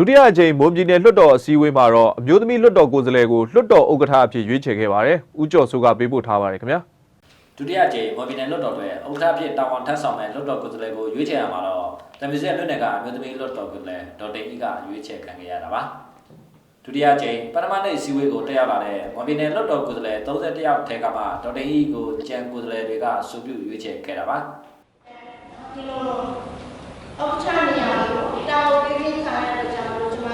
ဒုတိယအကြိမ်မွန်ပြည်နယ်လွှတ်တော်အစည်းအဝေးမှာတော့အမျိုးသမီးလွှတ်တော်ကိုယ်စားလှယ်ကိုလွှတ်တော်ဥက္ကဋ္ဌအဖြစ်ရွေးချယ်ခဲ့ပါတယ်။ဦးကျော်စိုးကပေးပို့ထားပါတယ်ခင်ဗျာဒုတိယကြိမ်မော်ဘီနယ်လွတ်တော်တွေဥက္ကဋ္ဌဖြစ်တာဝန်ထမ်းဆောင်တဲ့လွတ်တော်ကိုယ်စားလှယ်ကိုရွေးချယ်ရမှာတော့တမီစက်လွတ်နယ်ကအမျိုးသမီးလွတ်တော်ကိုယ်စားလှယ်ဒေါ်တိန်ဤကရွေးချယ်ခံခဲ့ရတာပါဒုတိယကြိမ်ပထမနေ့စီဝေးကိုတက်ရောက်လာတဲ့မော်ဘီနယ်လွတ်တော်ကိုယ်စားလှယ်31ယောက်ထဲကမှဒေါ်တိန်ဤကိုကြံကိုယ်စားလှယ်တွေကအဆိုပြုရွေးချယ်ခဲ့တာပါဒီလိုအောက်ချနေရလို့တာဝန်ပေးခြင်းခံရတဲ့ကြောင့်လို့ကျွန်မ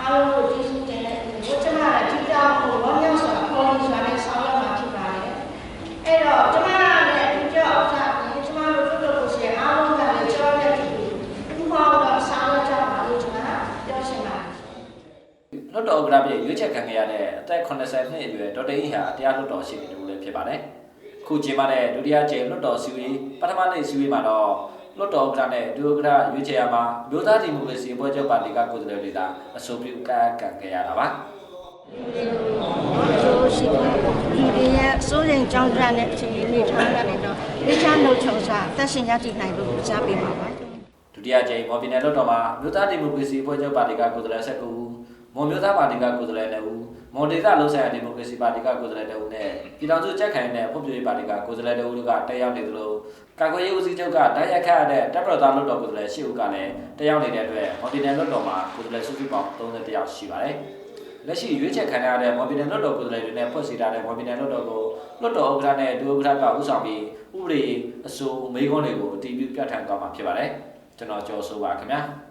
အားလုံးကိုကျေးဇူးတင်တဲ့ဒီကိုကျွန်မလည်းဒီတောင်းကိုဝမ်းမြောက်စွာခေါ်ယူစွာနဲ့ဆောင်ရွက်မှာဖြစ်ပါတယ်။အဲ့တော့ကျွန်မလည်းဒီကြောက်အောက်ချပြီးကျွန်မတို့တို့တို့ကိုရှယ်အားလုံးကလည်းကြောက်ရတဲ့ဒီဒီမှာတော့ဆောင်ရွက်ကြပါလို့ကျွန်မပြောချင်ပါတယ်။ လွတ်တော်ဥက္ကဋ္ဌဖြစ်ရွေးချယ်ခံခဲ့ရတဲ့အသက်80နှစ်အရွယ်ဒေါ်တိန်ဤဟာတရားလွတ်တော်ရှိနေတူလည်းဖြစ်ပါတယ်ခုချိန်မှာတဲ့ဒုတိယကြိမ်လွတ်တော်စီဝေးပထမနေ့စီဝေးမှာတော့လွတ်တော်ဥက္ကဋ္ဌနဲ့ဒုဥက္ကဋ္ဌရွေးချယ်ရမှာမျိုးသားဒီမိုကရေစီအဖွဲ့ချုပ်ပါတီကကိုယ်စားလှယ်တွေကအဆိုပြုကန့်အကန်ခဲ့ရတာပါဆိုရှိဒီတွေရဲ့စိုးရင်ကြောင်းကြတဲ့အခြေအနေထားကနေတော့လေချမ်းနှုတ်ချုံစွာသက်ရှင်ရည်တည်နိုင်လို့ကြားပေးပါပါဒုတိယကြိမ်မော်ဘီနယ်လွတ်တော်မှာမျိုးသားဒီမိုကရေစီအဖွဲ့ချုပ်ပါတီကကိုယ်စားလှယ်19ဦး မွန်မျိုးသားပါတီကကိုယ်စားလှယ်2ဦးမွန်ဒေသလုံးဆိုင်ရာဒီမိုကရေစီပါတီကကိုယ်စားလှယ်2ဦးနဲ့ပြည်ထောင်စုကြက်ခိုင်တဲ့ဖွဲ့ပြရေးပါတီကကိုယ်စားလှယ်2ဦးတို့ကတက်ရောက်နေသလိုကာကွယ်ရေးဦးစီးချုပ်ကတိုက်ရိုက်ခတ်ရတဲ့တပ်မတော်သားလွတ်တော်ကိုယ်စားလှယ်10ဦးကလည်းတက်ရောက်နေတဲ့အတွက်မော်ဘီနယ်လွတ်တော်မှာကိုယ်စားလှယ်စုစုပေါင်း31ယောက်ရှိပါတယ်လက်ရှိရွေးချယ်ခံရတဲ့မော်ဘီနယ်လွတ်တော်ကိုယ်စားလှယ်တွေနဲ့ဖွဲ့စည်းထားတဲ့မော်ဘီနယ်လွတ်တော်ကိုလွတ်တော်ဥက္ကဋ္ဌနဲ့ဒုဥက္ကဋ္ဌကဦးဆောင်ပြီးဥပဒေအဆိုမေးခွန်းတွေကိုအတည်ပြုပြဋ္ဌာန်းသွားမှာဖြစ်ပါတယ်ကျွန်တော်ကျော်ဆိုပါခင်ဗျာ